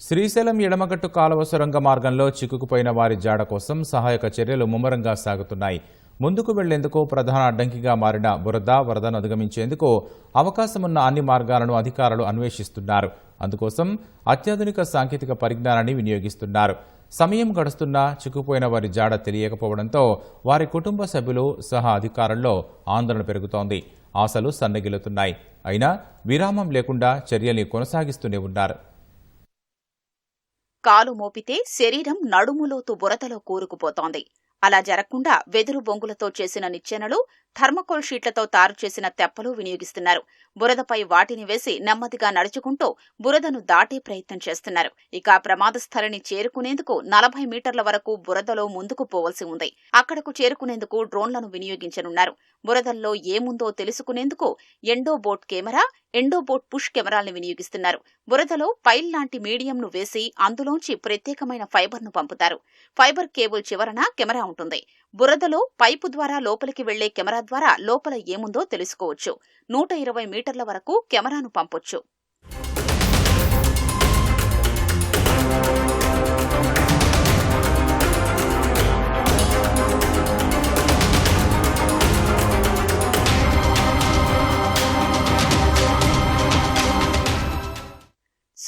శ్రీశైలం ఎడమగట్టు కాలువ సొరంగ మార్గంలో చిక్కుకుపోయిన వారి జాడ కోసం సహాయక చర్యలు ముమ్మరంగా సాగుతున్నాయి. ముందుకు వెళ్ళేందుకు ప్రధాన అడ్డంకిగా మారిన బురద వరదను అధిగమించేందుకు అవకాశమున్న అన్ని మార్గాలను అధికారులు అన్వేషిస్తున్నారు. అందుకోసం అత్యాధునిక సాంకేతిక పరిజ్ఞానాన్ని వినియోగిస్తున్నారు. సమయం గడుస్తున్నా చిక్కుపోయిన వారి జాడ తెలియకపోవడంతో వారి కుటుంబ సభ్యులు సహా అధికారుల్లో ఆందోళన పెరుగుతోంది. ఆశలు సన్నగిల్లుతున్నాయి. అయినా విరామం లేకుండా చర్యల్ని కొనసాగిస్తూనే ఉన్నారు. కాలు మోపితే శరీరం నడుములోతు బురదలో కూరుకుపోతోంది. అలా జరగకుండా వెదురు బొంగులతో చేసిన నిచ్చెనలు థర్మకోల్ షీట్లతో తారు చేసిన తెప్పలు వినియోగిస్తున్నారు. బురదపై వాటిని వేసి నెమ్మదిగా నడుచుకుంటూ బురదను దాటే ప్రయత్నం చేస్తున్నారు. ఇక ప్రమాద స్థలిని చేరుకునేందుకు నలభై మీటర్ల వరకు బురదలో ముందుకు పోవలసి ఉంది. అక్కడకు చేరుకునేందుకు డ్రోన్లను వినియోగించనున్నారు. బురదల్లో ఏముందో తెలుసుకునేందుకు endo bot camera endobot push కెమెరాల్ని వినియోగిస్తున్నారు. బురదలో పైల్ లాంటి మీడియంను వేసి అందులోంచి ప్రత్యేకమైన ఫైబర్ను పంపుతారు. ఫైబర్ కేబుల్ చివరన కెమెరా ఉంటుంది. బురదలో పైపు ద్వారా లోపలికి వెళ్ళే కెమెరా ద్వారా లోపల ఏముందో తెలుసుకోవచ్చు. నూట ఇరవై మీటర్ల వరకు కెమెరాను పంపొచ్చు.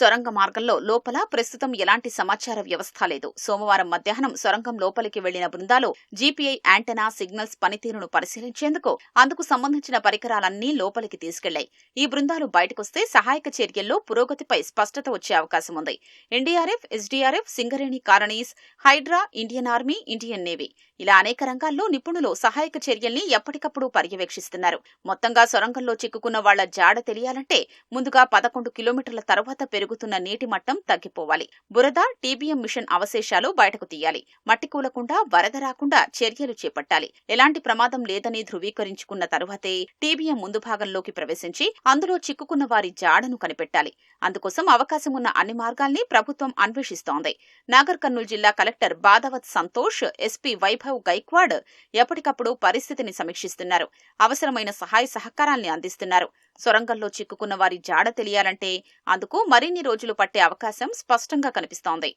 సొరంగ మార్గంలో లోపల ప్రస్తుతం ఎలాంటి సమాచార వ్యవస్థ లేదు. సోమవారం మధ్యాహ్నం సొరంగం లోపలికి వెళ్ళిన బృందాలు జీపీఐ యాంటెనా సిగ్నల్స్ పనితీరును పరిశీలించేందుకు అందుకు సంబంధించిన పరికరాలన్నీ లోపలికి తీసుకెళ్ళాయి. ఈ బృందాలు బయటకొస్తే సహాయక చర్యల్లో పురోగతిపై స్పష్టత వచ్చే అవకాశం ఉంది. NDRF SDRF Singareni colonies Hydraa Indian army Indian navy ఇలా అనేక రంగాల్లో నిపుణులు సహాయక చర్యల్ని ఎప్పటికప్పుడు పర్యవేక్షిస్తున్నారు. మొత్తంగా సొరంగంలో చిక్కుకున్న వాళ్ళ జాడ తెలియాలంటే ముందుగా పదకొండు కిలోమీటర్ల తర్వాత పెరుగు పెరుగుతున్న నీటి మట్టం తగ్గిపోవాలి. బురద టీబీఎం మిషన్ అవశేషాలు బయటకు తీయాలి. మట్టి కూలకుండా వరద రాకుండా చర్యలు చేపట్టాలి. ఎలాంటి ప్రమాదం లేదని ధృవీకరించుకున్న తరువాతే టీబీఎం ముందు భాగంలోకి ప్రవేశించి అందులో చిక్కుకున్న వారి జాడను కనిపెట్టాలి. అందుకోసం అవకాశం ఉన్న అన్ని మార్గాల్ని ప్రభుత్వం అన్వేషిస్తోంది. నాగర్ కర్నూలు జిల్లా కలెక్టర్ బాధవత్ సంతోష్ ఎస్పీ వైభవ్ గైక్వాడ్ ఎప్పటికప్పుడు పరిస్థితిని సమీక్షిస్తున్నారు. అవసరమైన సహాయ సహకారాల్ని అందిస్తున్నారు. సొరంగంలో చిక్కుకున్న వారి జాడ తెలియాలంటే అందుకు మరిన్ని రోజులు పట్టే అవకాశం స్పష్టంగా కనిపిస్తోంది.